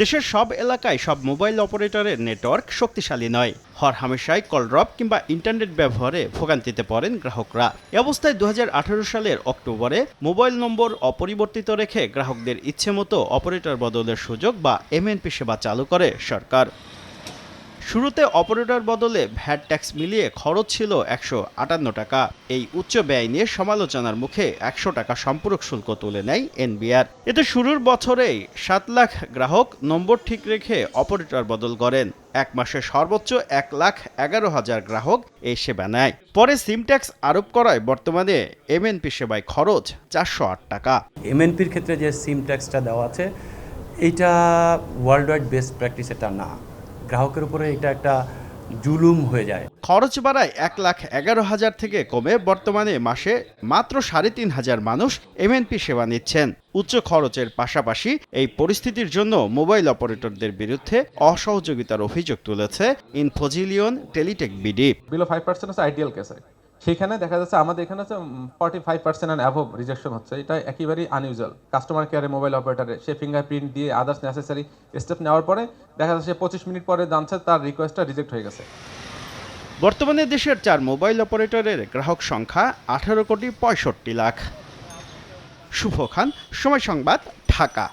দেশের সব এলাকায় সব মোবাইল অপারেটরের নেটওয়ার্ক শক্তিশালী নয়। হর হামেশায় কলড্রপ কিংবা ইন্টারনেট ব্যবহারে ভোগান্তিতে পড়েন গ্রাহকরা। এ অবস্থায় দু হাজার আঠারো সালের অক্টোবরে মোবাইল নম্বর অপরিবর্তিত রেখে গ্রাহকদের ইচ্ছে মতো অপারেটর বদলের সুযোগ বা এমএনপি সেবা চালু করে সরকার। শুরুতে অপারেটর বদলে ভ্যাট ট্যাক্স মিলিয়ে খরচ ছিল একশো আটান্ন টাকা। এই উচ্চ ব্যয় নিয়ে সমালোচনার মুখে একশো টাকা সম্পূরক শুল্ক তুলে নেয় এনবিআর। এতে শুরুর বছরেই সাত লাখ গ্রাহক নম্বর ঠিক রেখে অপারেটর বদল করেন। এক মাসে সর্বোচ্চ এক লাখ এগারো হাজার গ্রাহক এই সেবা নেয়। পরে সিম ট্যাক্স আরোপ করায় বর্তমানে এমএনপি সেবায় খরচ চারশো আট টাকা। এমএনপির ক্ষেত্রে যে সিম ট্যাক্সটা দেওয়া আছে, এইটা ওয়ার্ল্ড ওয়াইড বেস্ট প্র্যাকটিস এটা না। গ্রাহকের উপরে এটা একটা জুলুম হয়ে যায়। খরচ বাড়ায় এক লাখ এগারো হাজার থেকে কমে বর্তমানে মাসে মাত্র সাড়ে তিন হাজার মানুষ এমএনপি সেবা নিচ্ছেন। উচ্চ খরচের পাশাপাশি এই পরিস্থিতির জন্য মোবাইল অপারেটরদের বিরুদ্ধে অসহযোগিতার অভিযোগ তুলেছে Infozillion Teletech BD. Below five percent ideal কেসে। সেখানে দেখা যাচ্ছে আমাদের এখানে হচ্ছে forty five percent and above rejection হচ্ছে। এটা একেবারেই আনইউজুয়াল কাস্টমার কেয়ারে মোবাইল অপারেটারে সে ফিঙ্গারপ্রিন্ট দিয়ে আদার্স নেসেসারি স্টেপ নেওয়ার পরে দেখা যাচ্ছে পঁচিশ মিনিট পরে জানছে তার রিকোয়েস্টটা রিজেক্ট হয়ে গেছে। বর্তমানে দেশের চার মোবাইল অপারেটরের গ্রাহক সংখ্যা আঠারো কোটি পঁয়ষট্টি লাখ। শুভ খান, সময় সংবাদ, ঢাকা।